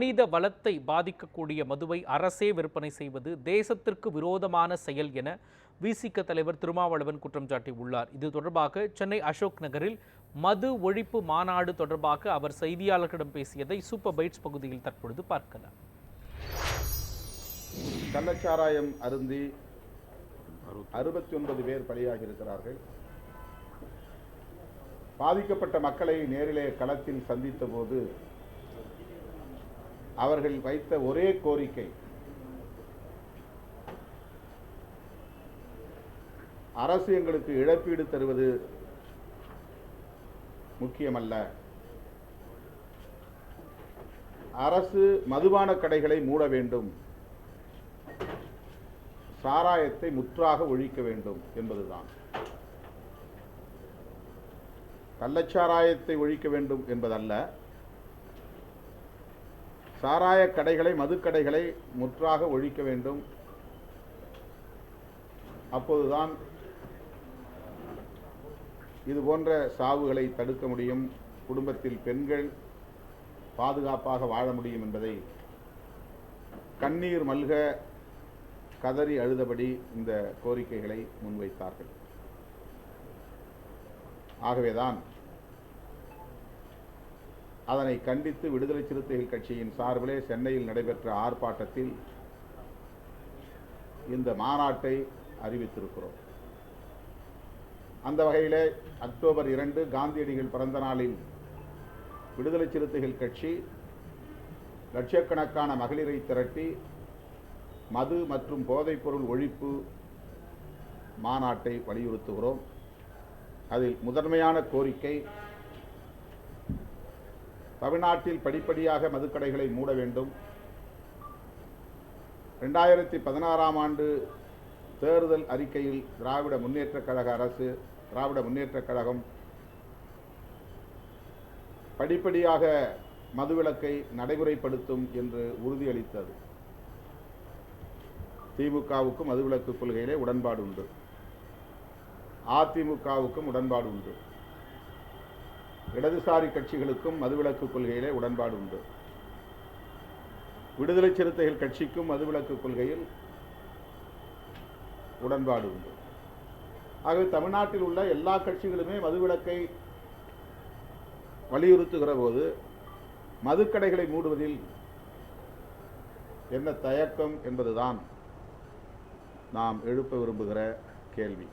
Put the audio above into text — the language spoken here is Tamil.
மனித வளத்தை பாதிக்கக்கூடிய மதுவை அரசே விற்பனை செய்வது தேசத்திற்கு விரோதமான செயல் என விசிக தலைவர் திருமாவளவன் குற்றம் சாட்டியுள்ளார். இது தொடர்பாக சென்னை அசோக் நகரில் மது ஒழிப்பு மாநாடு தொடர்பாக அவர் செய்தியாளர்களிடம் பேசியதை சூப்பர் பைட்ஸ் பகுதியில் தற்பொழுது பார்க்கலாம். கள்ளச்சாராயம் அருந்தி அறுபத்தி ஒன்பது பேர் பலியாகி இருக்கிறார்கள் பாதிக்கப்பட்ட மக்களை நேரிலே களத்தில் சந்தித்த போது அவர்கள் வைத்த ஒரே கோரிக்கை. அரசு எங்களுக்கு இழப்பீடு தருவது முக்கியமல்ல. அரசு மதுபான கடைகளை மூட வேண்டும். சாராயத்தை முற்றாக ஒழிக்க வேண்டும் என்பதுதான். கள்ளச்சாராயத்தை ஒழிக்க வேண்டும் என்பதல்ல. சாராய கடைகளை மதுக்கடைகளை முற்றாக ஒழிக்க வேண்டும். அப்போதுதான் இது போன்ற சாவுகளை தடுக்க முடியும். குடும்பத்தில் பெண்கள் பாதுகாப்பாக வாழ முடியும் என்பதை கண்ணீர் மல்க கதறி அழுதபடி இந்த கோரிக்கைகளை முன்வைத்தார்கள். ஆகவேதான் அதனை கண்டித்து விடுதலை சிறுத்தைகள் கட்சியின் சார்பிலே சென்னையில் நடைபெற்ற ஆர்ப்பாட்டத்தில் இந்த மாநாட்டை அறிவித்திருக்கிறோம். அந்த வகையிலே அக்டோபர் இரண்டு காந்தியடிகள் பிறந்த நாளில் விடுதலை சிறுத்தைகள் கட்சி லட்சக்கணக்கான மகளிரை திரட்டி மது மற்றும் போதைப்பொருள் ஒழிப்பு மாநாட்டை வலியுறுத்துகிறோம். அதில் முதன்மையான கோரிக்கை தமிழ்நாட்டில் படிப்படியாக மதுக்கடைகளை மூட வேண்டும். ரெண்டாயிரத்தி பதினாறாம் ஆண்டு தேர்தல் அறிக்கையில் திராவிட முன்னேற்றக் கழக அரசு திராவிட முன்னேற்றக் கழகம் படிப்படியாக மதுவிலக்கை நடைமுறைப்படுத்தும் என்று உறுதியளித்தது. திமுகவுக்கும் மதுவிலக்கு கொள்கையிலே உடன்பாடு உண்டு. அதிமுகவுக்கும் உடன்பாடு உண்டு. இடதுசாரி கட்சிகளுக்கும் மதுவிலக்கு கொள்கையிலே உடன்பாடு உண்டு. விடுதலை சிறுத்தைகள் கட்சிக்கும் மதுவிலக்கு கொள்கையில் உடன்பாடு உண்டு. ஆகவே தமிழ்நாட்டில் உள்ள எல்லா கட்சிகளுமே மதுவிலக்கை வலியுறுத்துகிற போது மதுக்கடைகளை மூடுவதில் என்ன தயக்கம் என்பதுதான் நாம் எழுப்ப விரும்புகிற கேள்வி.